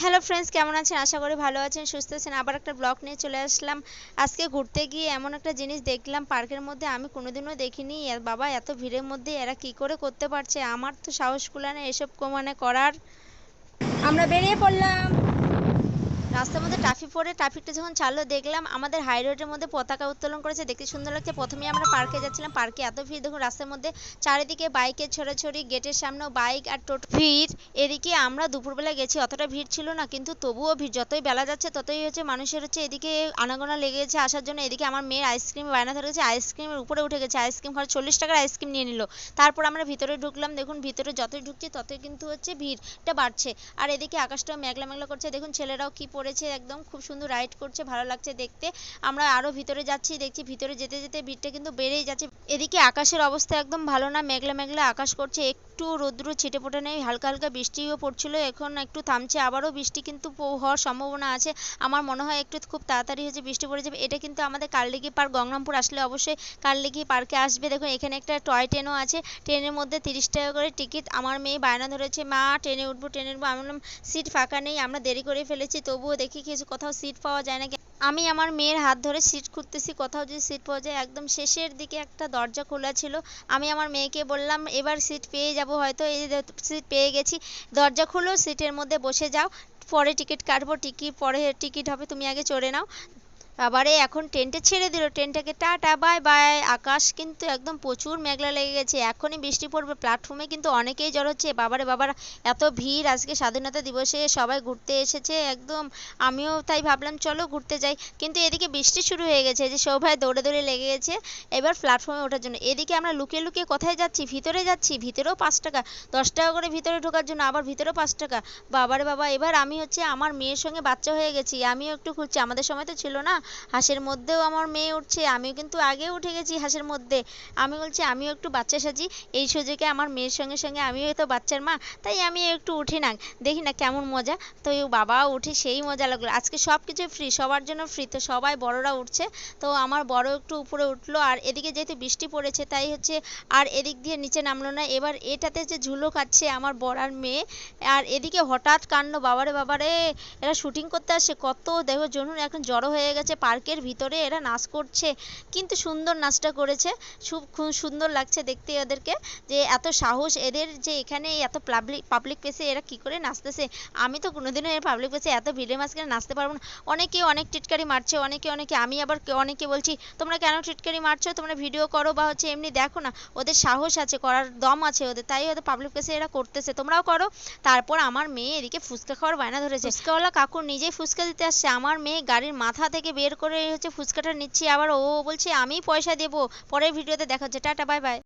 Hello friends কেমন আছেন? আশা করি ভালো আছেন, সুস্থ আছেন। আবার একটা ব্লগ নিয়ে চলে আসলাম। আজকে ঘুরতে গিয়ে এমন একটা জিনিস দেখলাম পার্কের মধ্যে, আমি কোনোদিনও দেখিনি। বাবা, এত ভিড়ের মধ্যে এরা কি করে করতে পারছে? আমার তো সাহস কুলানে এসব মানে করার। আমরা বেরিয়ে পড়লাম। রাস্তার মধ্যে ট্রাফিক পড়ে ট্রাফিকটা যখন ছাড়লো, দেখলাম আমাদের হাই রোডের মধ্যে পতাকা উত্তোলন করেছে। দেখতে সুন্দর লাগছে। প্রথমেই আমরা পার্কে যাচ্ছিলাম। পার্কে এত ভিড়, দেখুন রাস্তার মধ্যে চারিদিকে বাইকের ছড়াছড়ি গেটের সামনেও বাইক আর টোটো। ভিড় এদিকে আমরা দুপুরবেলা গেছি, অতটা ভিড় ছিল না, কিন্তু তবুও ভিড়। যতই বেলা যাচ্ছে, ততই হচ্ছে মানুষের হচ্ছে এদিকে আনাগোনা লেগে গেছে আসার জন্য। এদিকে আমার মেয়ের আইসক্রিম বায়না ধরে গেছে আইসক্রিমের উপরে উঠে গেছে। আইসক্রিম খাওয়ার চল্লিশ টাকার আইসক্রিম নিয়ে নিল। তারপর আমরা ভিতরে ঢুকলাম, দেখুন ভিতরে যতই ঢুকছি, ততই কিন্তু হচ্ছে ভিড়টা বাড়ছে। আর এদিকে আকাশটাও মেঘলা মেঘলা করছে। দেখুন ছেলেরাও কি পড়েছে একদম খুব সুন্দর রাইড করছে, ভালো লাগছে দেখতে। আমরা আরও ভিতরে যাচ্ছি, দেখছি ভিতরে যেতে যেতে ভিড়টা কিন্তু বেড়েই যাচ্ছে। এদিকে আকাশের অবস্থা একদম ভালো না, মেঘলা মেঘলা আকাশ করছে একটু রৌদ্র ছিটে ফোটা নেই, হালকা হালকা বৃষ্টিও পড়ছিল, এখন একটু থামছে, আবারও বৃষ্টি কিন্তু হওয়ার সম্ভাবনা আছে। আমার মনে হয় একটু খুব তাড়াতাড়ি হচ্ছে বৃষ্টি পড়ে যাবে। এটা কিন্তু আমাদের কালদিঘি পার্ক গঙ্গারামপুর আসলে অবশ্যই কালদিঘি পার্কে আসবে। দেখুন, এখানে একটা টয় ট্রেনও আছে, ট্রেনের মধ্যে তিরিশ টাকা করে টিকিট। আমার মেয়ে বায়না ধরেছে, মা, ট্রেনে উঠবো ট্রেনে উঠবো। আমি বললাম, সিট ফাঁকা নেই, আমরা দেরি করে ফেলেছি, তবুও দেখি কিছু কোথাও সিট পাওয়া যায় নাকি আমি আমার মেয়ের হাত ধরে সিট খুঁজতেছি, কোথাও যদি সিট পাওয়া যায়, একদম শেষের দিকে একটা দরজা খোলা ছিল। আমি আমার মেয়েকে বললাম, এবার সিট পেয়ে যাব হয়তো, এই সিট পেয়ে গেছি। দরজা খুলো, সিটের মধ্যে বসে যাও। পরে টিকিট কাটবো টিকিট পরে টিকিট হবে, তুমি আগে চড়ে নাও। আবারে এখন ট্রেনটা ছেড়ে দিল। ট্রেনটাকে টাটা বাই বাই আকাশ কিন্তু একদম প্রচুর মেঘলা লেগে গেছে। এখনই বৃষ্টি পড়বে। প্ল্যাটফর্মে কিন্তু অনেকেই জড় হচ্ছে। বাবারে, বাবার, এত ভিড়। আজকে স্বাধীনতা দিবসে সবাই ঘুরতে এসেছে। একদম আমিও তাই ভাবলাম, চলো ঘুরতে যাই। কিন্তু এদিকে বৃষ্টি শুরু হয়ে গেছে। যে সবাই দৌড়ে দৌড়ে লেগে গেছে। এবার প্ল্যাটফর্মে ওঠার জন্য। এদিকে আমরা লুকিয়ে লুকিয়ে কোথায় যাচ্ছি? ভিতরে যাচ্ছি। ভিতরেও পাঁচ টাকা। দশ টাকা করে ভিতরে ঢোকার জন্য আবার ভিতরেও পাঁচ টাকা। বাবারে, বাবা, এবার আমি হচ্ছে আমার মেয়ের সঙ্গে বাচ্চা হয়ে গেছি। আমিও একটু খুঁজছি আমাদের সময় তো ছিল না। হাঁসের মধ্যেও আমার মেয়ে উঠছে, আমিও কিন্তু আগে উঠে গেছি হাঁসের মধ্যে। আমি বলছি, আমিও একটু বাচ্চা সাজি, এই সুযোগে আমার মেয়ের সঙ্গে সঙ্গে আমিও তো বাচ্চার মা, তাই আমি একটু উঠি না। দেখি না কেমন মজা। তো ও বাবা উঠে সেই মজা লাগল। আজকে সব কিছু ফ্রি সবার জন্য ফ্রি তো সবাই বড়রা উঠছে, তো আমার বড় একটু উপরে উঠল। আর এদিকে যেহেতু বৃষ্টি পড়েছে, তাই হচ্ছে আর এদিক দিয়ে নিচে নামলো না। এবার এটাতে যে ঝুলো খাচ্ছে আমার বড় আর মেয়ে, আর এদিকে হঠাৎ কাণ্ড, বাবারে বাবারে, এরা শুটিং করতে আসছে। কত দেখো, জনুন এখন জড়ো হয়ে গেছে পার্কের ভিতরে এরা নাচ করছে। কিন্তু সুন্দর নাচটা করেছে। খুব সুন্দর লাগছে দেখতে এদেরকে যে এত সাহস, এদের যে এখানে এত পাবলিক পাবলিক প্লেসে এরা কি করে নাচতেছে? আমি তো কোনোদিনও এর পাবলিক প্লেসে এত ভিড়ের মাঝখানে নাচতে পারব না। অনেকে অনেক টিটকারি মারছে, অনেকে অনেকে, আমি আবার অনেকে বলছি, তোমরা কেন টিটকারি মারছো? তোমরা ভিডিও করো বা হচ্ছে এমনি দেখো না। ওদের সাহস আছে, করার দম আছে ওদের, তাই হয়তো পাবলিক প্লেসে এরা করতেছে। তোমরাও করো। তারপর আমার মেয়ে এদিকে ফুচকা খাওয়ার বায়না ধরেছে। ফুচকাওয়ালা কাকু নিজেই ফুচকা দিতে আসছে। আমার মেয়ে গাড়ির মাথা থেকে বের করে হচ্ছে ফুচকাটা নিচ্ছি, আবার ও বলছে আমি পয়সা দেবো, পরের ভিডিওতে দেখা হচ্ছে, টাটা বাই বাই